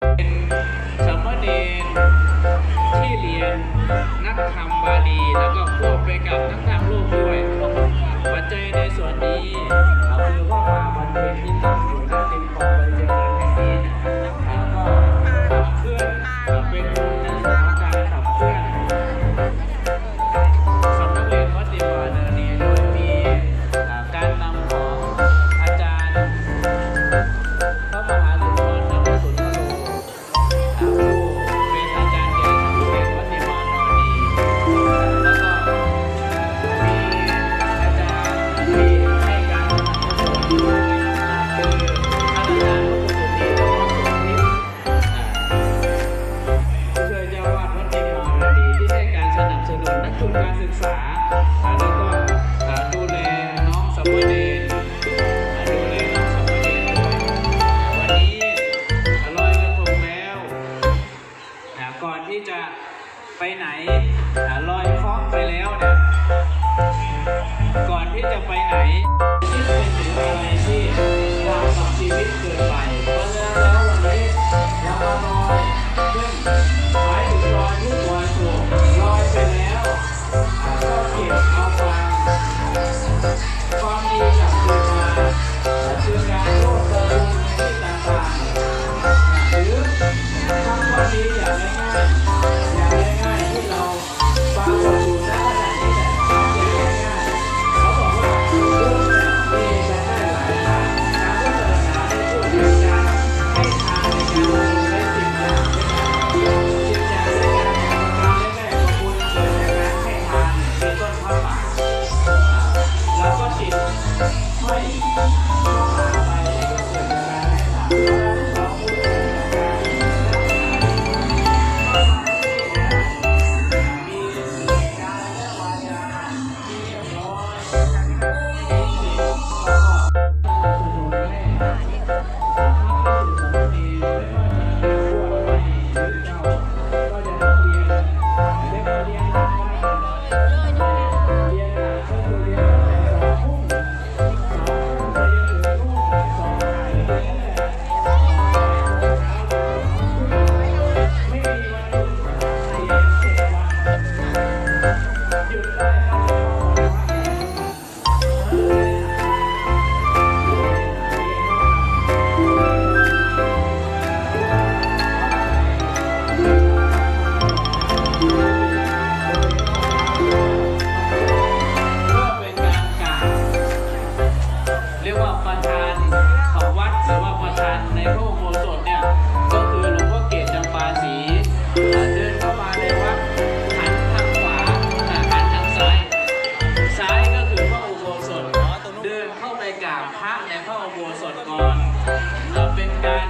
เป็นสมเด็จที่เรียนนักธรรมบาลีแล้วก็ควบไปกับนักธรรมโลกด้วย ก่อนที่จะไปไหนลอยฟ้องไปแล้วนะก่อนที่จะไปไหนคิดไปถึอะไรที่ Oh. พระอุโบสถเนี่ยก็คือหลวงพ่อเกศจำปาสีเดินเข้ามาในวัดหันทางขวาหันทางซ้าย ซ้ายก็คือพระอุโบสถเดินเข้าไปกราบพระในพระอุโบสถก่อนเป็นการ